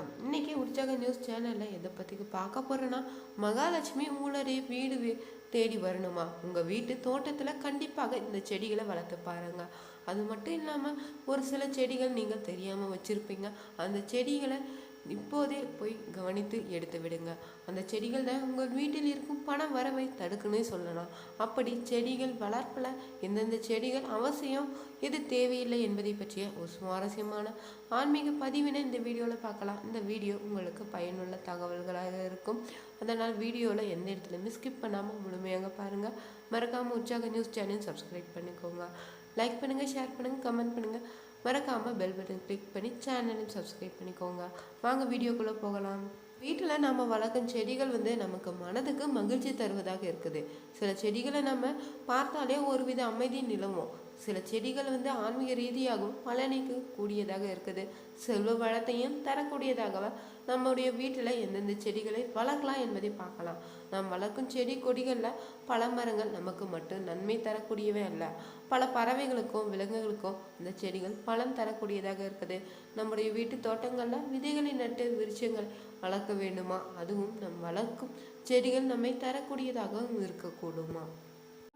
வணக்கம். இன்னைக்கு உற்சாக நியூஸ் சேனலில் எதை பற்றி பார்க்க போகிறேன்னா மகாலட்சுமி உங்களுடைய வீடு தேடி வரணுமா? உங்கள் வீட்டு தோட்டத்தில் கண்டிப்பாக இந்த செடிகளை வளர்த்து பாருங்க. அது மட்டும் இல்லாமல் ஒரு சில செடிகள் நீங்கள் தெரியாமல் வச்சுருப்பீங்க. அந்த செடிகளை இப்போதே போய் கவனித்து எடுத்து விடுங்க. அந்த செடிகளில் உங்கள் வீட்டில் இருக்கும் பண வரவை தடுக்குன்னு சொல்லலாம். அப்படி செடிகள் வளர்ப்பில் எந்தெந்த செடிகள் அவசியம் எது தேவையில்லை என்பதை பற்றிய ஒரு சுவாரஸ்யமான ஆன்மீக பதிவினை இந்த வீடியோவில் பார்க்கலாம். இந்த வீடியோ உங்களுக்கு பயனுள்ள தகவல்களாக இருக்கும். அதனால் வீடியோவில் எந்த இடத்துலையுமே ஸ்கிப் பண்ணாமல் முழுமையாக பாருங்கள் மறக்காமல் உற்சாக நியூஸ் சேனல் சப்ஸ்கிரைப் பண்ணிக்கோங்க. லைக் பண்ணுங்கள் ஷேர் பண்ணுங்கள் கமெண்ட் பண்ணுங்கள் மறக்காமல் பெல் பட்டன் கிளிக் பண்ணி சேனலையும் சப்ஸ்கிரைப் பண்ணிக்கோங்க. வாங்க வீடியோக்குள்ளே போகலாம். வீட்டில் நம்ம வளர்க்கும் செடிகள் வந்து நமக்கு மனதுக்கு மகிழ்ச்சி தருவதாக இருக்குது. சில செடிகளை நம்ம பார்த்தாலே ஒரு வித அமைதி நிலவும். சில செடிகள் வந்து ஆன்மீக ரீதியாகவும் பலனிக்கு கூடியதாக இருக்குது. செல்வ வளத்தையும் தரக்கூடியதாக நம்முடைய வீட்டில் எந்தெந்த செடிகளை வளர்க்கலாம் என்பதை பார்க்கலாம். நாம் வளர்க்கும் செடி கொடிகளில் பல மரங்கள் நமக்கு மட்டும் நன்மை தரக்கூடியவே அல்ல. பல பறவைகளுக்கும் விலங்குகளுக்கும் இந்த செடிகள் பலன் தரக்கூடியதாக இருக்குது. நம்முடைய வீட்டு தோட்டங்களில் விதைகளை நட்டு விருட்சங்கள் வளர்க்க வேண்டுமா? அதுவும் நம் வளர்க்கும் செடிகள் நம்மை தரக்கூடியதாகவும் இருக்கக்கூடுமா?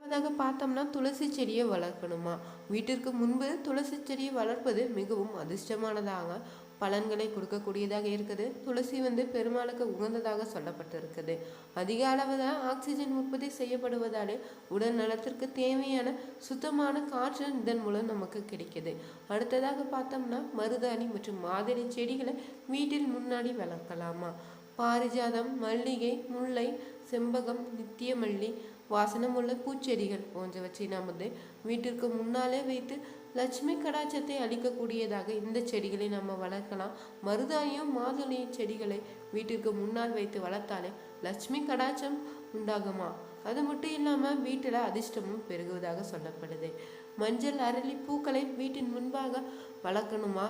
அதாக பார்த்தோம்னா துளசி செடியை வளர்க்கணுமா? வீட்டிற்கு முன்பு துளசி செடியை வளர்ப்பது மிகவும் அதிர்ஷ்டமானதாக பலன்களை கொடுக்கக்கூடியதாக இருக்குது. துளசி வந்து பெருமாளுக்கு உகந்ததாக சொல்லப்பட்டிருக்குது. அதிக அளவில் ஆக்சிஜன் உற்பத்தி செய்யப்படுவதாலே உடல் நலத்திற்கு தேவையான சுத்தமான காற்று இதன் மூலம் நமக்கு கிடைக்குது. அடுத்ததாக பார்த்தோம்னா மருதாணி மற்றும் மாதிரி செடிகளை வீட்டில் முன்னாடி வளர்க்கலாமா? பாரிஜாதம் மல்லிகை முல்லை செம்பகம் நித்திய மல்லி வாசனமுள்ள பூச்செடிகள் போன்றவற்றை நாம் வந்து வீட்டிற்கு முன்னாலே வைத்து லட்சுமி கடாச்சத்தை அளிக்கக்கூடியதாக இந்த செடிகளை நம்ம வளர்க்கலாம். மருதாயம் மாதுளை செடிகளை வீட்டிற்கு முன்னால் வைத்து வளர்த்தாலே லட்சுமி கடாச்சம் உண்டாகுமா? அது மட்டும் இல்லாமல் வீட்டில் அதிர்ஷ்டமும் பெருகுவதாக சொல்லப்படுது. மஞ்சள் அரளி பூக்களை வீட்டின் முன்பாக வளர்க்கணுமா?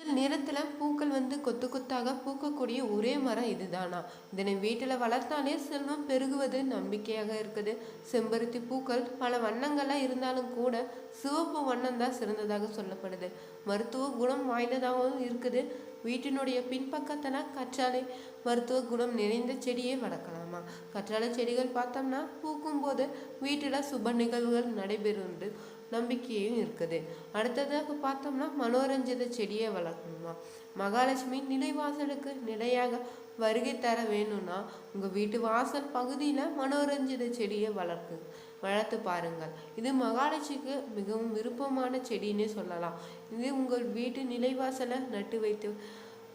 மஞ்சள் நிறத்தில் பூக்கள் வந்து கொத்து கொத்தாக பூக்கக்கூடிய ஒரே மரம் இதுதானா? இதனை வீட்டில் வளர்த்தாலே செல்வம் பெருகுவது நம்பிக்கையாக இருக்குது. செம்பருத்தி பூக்கள் பல வண்ணங்களாக இருந்தாலும் கூட சிவப்பு வண்ணம் தான் சிறந்ததாக சொல்லப்படுது. மருத்துவ குணம் வாய்ந்ததாகவும் இருக்குது. வீட்டினுடைய பின்பக்கத்தில் கற்றாழை மருத்துவ குணம் நிறைந்த செடியை வளர்க்கலாமா? கற்றாழை செடிகள் பார்த்தோம்னா பூக்கும் போது வீட்டில் சுப நிகழ்வுகள் நடைபெறும் நம்பிக்கையும் இருக்குது. அடுத்ததாக பார்த்தோம்னா மனோரஞ்சித செடியை வளர்க்கணுமா? மகாலட்சுமி நிலைவாசலுக்கு நிலையாக வருகை தர வேணும்னா உங்கள் வீட்டு வாசல் பகுதியில் மனோரஞ்சித செடியை வளர்க்கு வளர்த்து பாருங்கள். இது மகாலட்சுமிக்கு மிகவும் விருப்பமான செடின்னே சொல்லலாம். இது உங்கள் வீட்டு நிலைவாசலை நட்டு வைத்து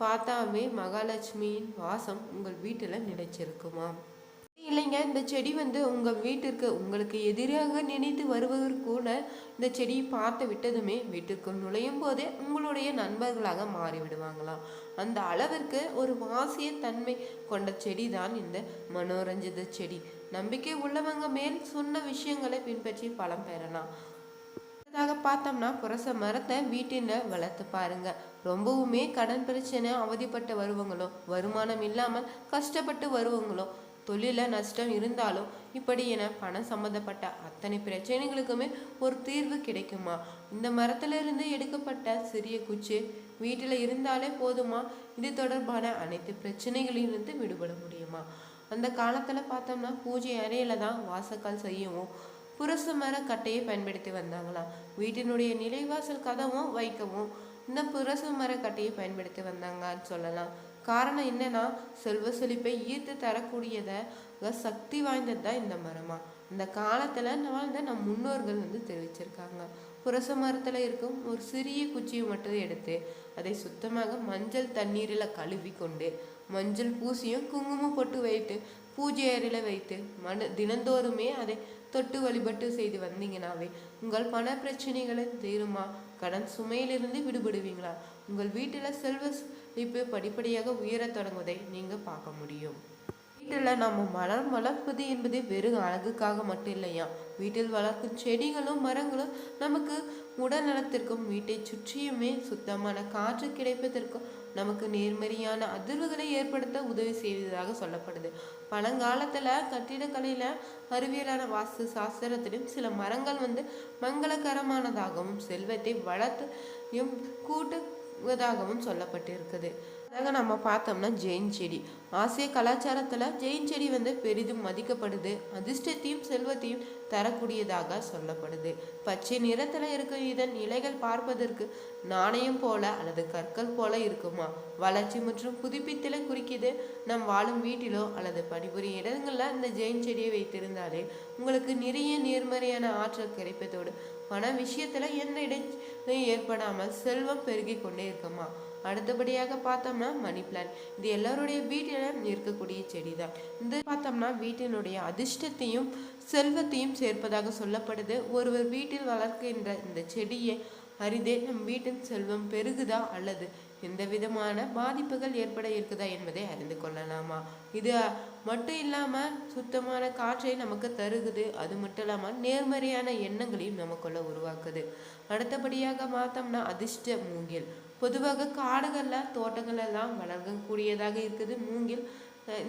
பார்த்தாமே மகாலட்சுமியின் வாசம் உங்கள் வீட்டில் நிலைச்சிருக்குமா இல்லைங்க. இந்த செடி வந்து உங்கள் வீட்டிற்கு உங்களுக்கு எதிராக நினைத்து வருபவர் கூட இந்த செடியை பார்த்து விட்டதுமே வீட்டிற்கு நுழையும் போதே உங்களுடைய நண்பர்களாக மாறிவிடுவாங்களாம். அந்த அளவிற்கு ஒரு வாசிய தன்மை கொண்ட செடி தான் இந்த மனோரஞ்சித செடி. நம்பிக்கை உள்ளவங்க மேல் சொன்ன விஷயங்களை பின்பற்றி பலம் பெறலாம். அடுத்ததாக பார்த்தோம்னா புரச மரத்தை வீட்டில் வளர்த்து பாருங்க. ரொம்பவுமே கடன் பிரச்சனை அவதிப்பட்டு வருவங்களோ வருமானம் இல்லாமல் கஷ்டப்பட்டு வருவங்களோ தொழில நஷ்டம் இருந்தாலும் இப்படி என பணம் சம்பந்தப்பட்ட அத்தனை பிரச்சனைகளுக்குமே ஒரு தீர்வு கிடைக்குமா? இந்த மரத்துல இருந்து எடுக்கப்பட்ட சிறிய குச்சி வீட்டில் இருந்தாலே போதுமா? இது தொடர்பான அனைத்து பிரச்சனைகளிலிருந்து விடுபட முடியுமா? அந்த காலத்துல பார்த்தோம்னா பூஜை அறையில தான் வாசக்கால் செய்யவும் புரச மர கட்டையை பயன்படுத்தி வந்தாங்களாம். வீட்டினுடைய நிலைவாசல் கதவும் வைக்கவும் இந்த புரச மர கட்டையை பயன்படுத்தி வந்தாங்கன்னு சொல்லலாம். காரணம் என்னன்னா செல்வ செழிப்பை ஈர்த்து தரக்கூடியத சக்தி வாய்ந்தது தான் இந்த மரமா? இந்த காலத்துல வாழ்ந்த நம் முன்னோர்கள் வந்து தெரிவிச்சிருக்காங்க. புரச மரத்துல இருக்கும் ஒரு சிறிய குச்சியை மட்டும் எடுத்து அதை சுத்தமாக மஞ்சள் தண்ணீரில் கழுவி கொண்டு மஞ்சள் பூசியும் குங்குமம் போட்டு வைத்து பூஜை அறையில் வைத்து மன தினந்தோறுமே அதை தொட்டு வழிபட்டு செய்து வந்தீங்கனாவே உங்கள் பண பிரச்சனைகளை தீருமா? கடன் சுமையிலிருந்து விடுபடுவீங்களா? உங்கள் வீட்டில் செல்வ செழிப்பு படிப்படியாக உயரத் தொடங்குவதை நீங்க பார்க்க முடியும். வீட்டில் நம்ம மலர் வளர்ப்பது என்பது வெறும் அழகுக்காக மட்டும் இல்லையா? வீட்டில் வளர்க்கும் செடிகளும் மரங்களும் நமக்கு உடல் நலத்திற்கும் வீட்டை சுற்றியுமே சுத்தமான காற்று கிடைப்பதற்கும் நமக்கு நேர்மறையான அதிர்வுகளை ஏற்படுத்த உதவி செய்வதாக சொல்லப்படுது. பழங்காலத்துல கட்டிடக்கலையில அறிவியலான வாஸ்து சாஸ்திரத்திலும் சில மரங்கள் வந்து மங்களகரமானதாகவும் செல்வத்தை வளர்த்தையும் கூட்டுவதாகவும் சொல்லப்பட்டிருக்குது. அதாக நம்ம பார்த்தோம்னா ஜெயின் செடி. ஆசிய கலாச்சாரத்தில் ஜெயின் செடி வந்து பெரிதும் மதிக்கப்படுது. அதிர்ஷ்டத்தையும் செல்வத்தையும் தரக்கூடியதாக சொல்லப்படுது. பச்சை நிறத்தில் இருக்கும் இதன் இலைகள் பார்ப்பதற்கு நாணயம் போல அல்லது கற்கள் போல இருக்குமா? வளர்ச்சி மற்றும் புதுப்பித்தலை குறிக்கிது. நம் வாழும் வீட்டிலோ அல்லது பணிபுரியும் இடங்களில் இந்த ஜெயின் செடியை வைத்திருந்தாலே உங்களுக்கு நிறைய நேர்மறையான ஆற்றல் கிடைப்பதோடு பண விஷயத்தில் எந்த இடை ஏற்படாமல் செல்வம் பெருகி கொண்டே இருக்குமா? அடுத்தபடியாக பார்த்தோம்னா மணி பிளான் இது எல்லாருடைய வீட்டிலும் இருக்கக்கூடிய செடி தான் இது பார்த்தோம்னா வீட்டினுடைய அதிர்ஷ்டத்தையும் செல்வத்தையும் சேர்ப்பதாக சொல்லப்படுது. ஒருவர் வீட்டில் வளர்க்கின்ற இந்த செடியை அறிந்தே நம் வீட்டின் செல்வம் பெருகுதா அல்லது எந்த விதமான பாதிப்புகள் ஏற்பட இருக்குதா என்பதை அறிந்து கொள்ளலாமா? இது மட்டும் இல்லாமல் சுத்தமான காற்றை நமக்கு தருகுது. அது மட்டும் இல்லாமல் நேர்மறையான எண்ணங்களையும் நமக்குள்ள உருவாக்குது. அடுத்தபடியாக பார்த்தோம்னா அதிர்ஷ்ட மூங்கில். பொதுவாக காடுகளில் தோட்டங்கள் எல்லாம் வளர்க்கக்கூடியதாக இருக்குது. மூங்கில்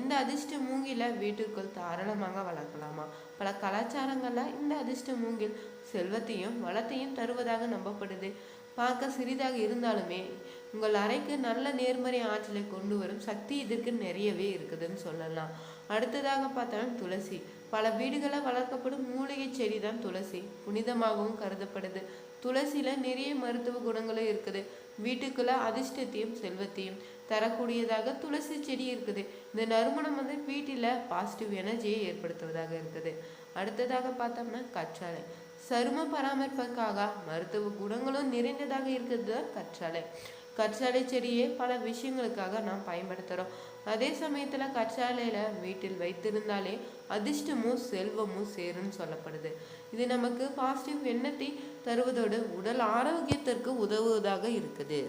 இந்த அதிர்ஷ்ட மூங்கில வீட்டிற்குள் தாராளமாக வளர்க்கலாமா? பல கலாச்சாரங்களில் இந்த அதிர்ஷ்ட மூங்கில் செல்வத்தையும் வளத்தையும் தருவதாக நம்பப்படுது. பார்க்க சிறிதாக இருந்தாலுமே உங்கள் அறைக்கு நல்ல நேர்மறை ஆற்றலை கொண்டு வரும் சக்தி இதற்கு நிறையவே இருக்குதுன்னு சொல்லலாம். அடுத்ததாக பார்த்தோம்னா துளசி. பல வீடுகளில் வளர்க்கப்படும் மூலிகை செடி தான் துளசி. புனிதமாகவும் கருதப்படுது. துளசியில் நிறைய மருத்துவ குணங்களும் இருக்குது. வீட்டுக்குள்ள அதிர்ஷ்டத்தையும் செல்வத்தையும் தரக்கூடியதாக துளசி செடி இருக்குது. இந்த நறுமணம் வந்து வீட்டில் பாசிட்டிவ் எனர்ஜியை ஏற்படுத்துவதாக இருக்குது. அடுத்ததாக பார்த்தோம்னா கற்றாழை. சரும பராமரிப்புக்காக மருத்துவ குணங்களும் நிறைந்ததாக இருக்கிறது தான் கற்றாழை. கற்றாழை செடியை பல விஷயங்களுக்காக நாம் பயன்படுத்துகிறோம் அதே சமயத்தில் கற்றாழையில வீட்டில் வைத்திருந்தாலே அதிர்ஷ்டமும் செல்வமும் சேரும்னு சொல்லப்படுது. இது நமக்கு பாசிட்டிவ் எண்ணத்தை தருவதோடு உடல் ஆரோக்கியத்திற்கு உதவுவதாக இருக்குது.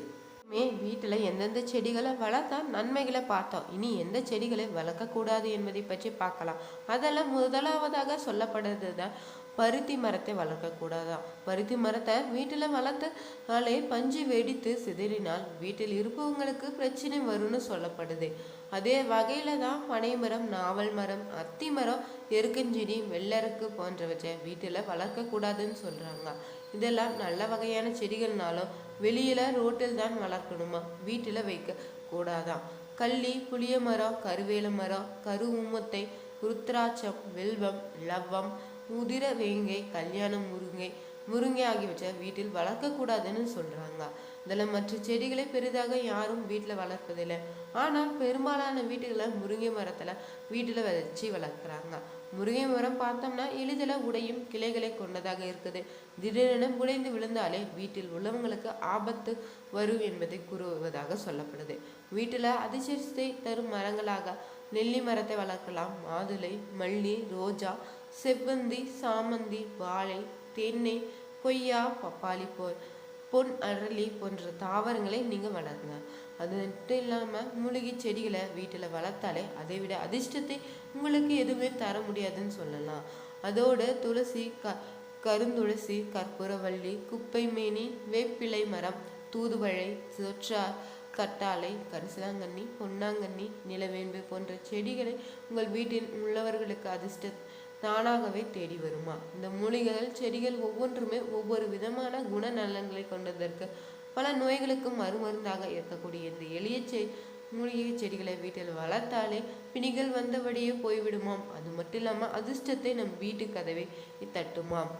மே வீட்டில் எந்தெந்த செடிகளை வளர்த்தா நன்மைகளை பார்த்தோம். இனி எந்த செடிகளை வளர்க்கக்கூடாது என்பதை பற்றி பார்க்கலாம். அதெல்லாம் முதலாவதாக சொல்லப்படுறது தான் பருத்தி மரத்தை வளர்க்கக்கூடாதாம். பருத்தி மரத்தை வீட்டில் வளர்த்தனாலே பஞ்சு வெடித்து சிதறினால் வீட்டில் இருப்பவங்களுக்கு பிரச்சனை வரும்னு சொல்லப்படுது. அதே வகையில் தான் பனை மரம் நாவல் மரம் அத்தி மரம் எருக்கஞ்செடி வெள்ளருக்கு போன்றவற்றை வீட்டில் வளர்க்கக்கூடாதுன்னு சொல்கிறாங்க இதெல்லாம் நல்ல வகையான செடிகள்னாலும் வெளியில ரோட்டில் தான் வளர்க்கணுமா? வீட்டில் வைக்க கூடாதான் கள்ளி புளிய மரம் கருவேல மரம் கரு ருத்ராட்சம் வெல்வம் லவ்வம் உதிர வேங்கை கல்யாண முருங்கை முருங்கை ஆகியவற்றை வீட்டில் வளர்க்கக்கூடாதுன்னு சொல்கிறாங்க இதில் மற்ற செடிகளை பெரிதாக யாரும் வீட்டில் வளர்ப்பதில்லை. ஆனால் பெரும்பாலான வீட்டுகளில் முருங்கை மரத்தில் வீட்டில் வச்சு வளர்க்குறாங்க. முருங்கை மரம் பார்த்தோம்னா எளிதில் உடையும் கிளைகளை கொண்டதாக இருக்குது. திடீரென உடைந்து விழுந்தாலே வீட்டில் உள்ளவங்களுக்கு ஆபத்து வரும் என்பதை கூறுவதாக சொல்லப்படுது. வீட்டில் அதிர்ஷ்டத்தை தரும் மரங்களாக நெல்லி மரத்தை வளர்க்கலாம். மாதுளை மல்லி ரோஜா செவ்வந்தி சாமந்தி வாழை தென்னை கொய்யா பப்பாளி போர் பொன் அரளி போன்ற தாவரங்களை நீங்கள் வளருங்க. அது மட்டும் இல்லாமல் மூலிகை செடிகளை வீட்டில் வளர்த்தாலே அதை விட அதிர்ஷ்டத்தை உங்களுக்கு எதுவுமே தர முடியாதுன்னு சொல்லலாம். அதோடு துளசி க கருந்துளசி கற்பூரவள்ளி குப்பைமேனி வேப்பிலை மரம் தூதுவழை சொற்றார் கட்டாழை கரிசலாங்கண்ணி பொன்னாங்கண்ணி நிலவேம்பு போன்ற செடிகளை உங்கள் வீட்டில் உள்ளவர்களுக்கு அதிர்ஷ்ட தானாகவே தேடி வருமா? இந்த மூலிகைகள் செடிகள் ஒவ்வொன்றுமே ஒவ்வொரு விதமான குணநலன்களை கொண்டதற்கு பல நோய்களுக்கு மறுமருந்தாக இருக்கக்கூடிய இந்த எளிய செ மூலிகை செடிகளை வீட்டில் வளர்த்தாலே பிணிகள் வந்தபடியே போய்விடுமாம். அது மட்டும் இல்லாமல் அதிர்ஷ்டத்தை நம் வீட்டு கதவை தட்டுமாம்.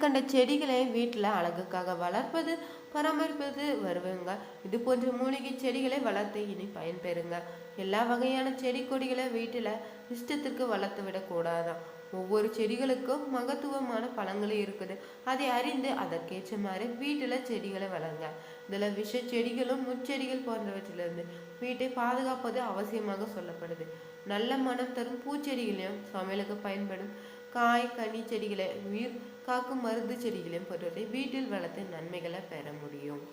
கண்ட செடிகளை வீட்டில் அழகுக்காக வளர்ப்பது பராமரிப்பது வருவங்க. இது போன்ற மூலிகை செடிகளை வளர்த்து இனி பயன்பெறுங்க எல்லா வகையான செடி கொடிகளை வீட்டில் இஷ்டத்திற்கு வளர்த்து விடக்கூடாதான் ஒவ்வொரு செடிகளுக்கும் மகத்துவமான பழங்களும் இருக்குது. அதை அறிந்து அதற்கேற்ற மாதிரி வீட்டில் செடிகளை வளருங்க. இதில் விஷ செடிகளும் முச்செடிகள் போன்றவற்றிலிருந்து வீட்டை பாதுகாப்பது அவசியமாக சொல்லப்படுது. நல்ல மனம் தரும் பூச்செடிகளையும் சமையலுக்கு பயன்படும் காய் கனி செடிகளை உயிர் காக்கும் மருந்து செடிகளையும் போன்றவற்றை வீட்டில் வளர்த்து நன்மைகளை பெற முடியும்.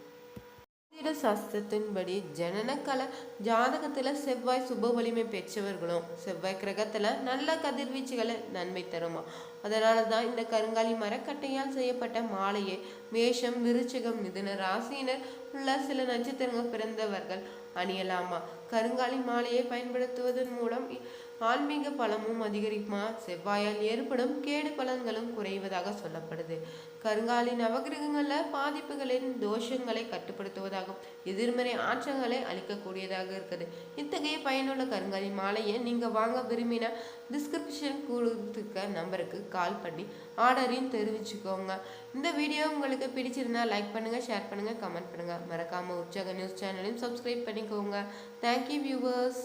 ஜோதிட சாஸ்திரத்தின்படி ஜனனக்கல ஜாதகத்துல செவ்வாய் சுப வலிமை பெற்றவர்களும் செவ்வாய் கிரகத்துல நல்ல கதிர்வீச்சுகளை நன்மை தருமா? அதனால தான் இந்த கருங்காலி மரக்கட்டையால் செய்யப்பட்ட மாலையை மேஷம் விருச்சிகம் மிதுன ராசியினர் உள்ள சில நட்சத்திரங்கள் பிறந்தவர்கள் அணியலாமா? கருங்காலி மாலையை பயன்படுத்துவதன் மூலம் ஆன்மீக பலமும் அதிகரிக்குமா? செவ்வாயால் ஏற்படும் கேடு பலன்களும் குறைவதாக சொல்லப்படுது. கருங்காலி நவகிரகங்களில் பாதிப்புகளின் தோஷங்களை கட்டுப்படுத்துவதாகவும் எதிர்மறை ஆற்றங்களை அளிக்கக்கூடியதாக இருக்குது. இத்தகைய பயனுள்ள கருங்காலி மாலையை நீங்கள் வாங்க விரும்பினா டிஸ்கிரிப்ஷன் கொடுத்துக்க நம்பருக்கு கால் பண்ணி ஆர்டரையும் தெரிவிச்சுக்கோங்க. இந்த வீடியோ உங்களுக்கு பிடிச்சிருந்தா லைக் பண்ணுங்கள் ஷேர் பண்ணுங்கள் கமெண்ட் பண்ணுங்கள் மறக்காமல் உற்சாக நியூஸ் சேனலையும் சப்ஸ்கிரைப் பண்ணிக்கோங்க. Thank you viewers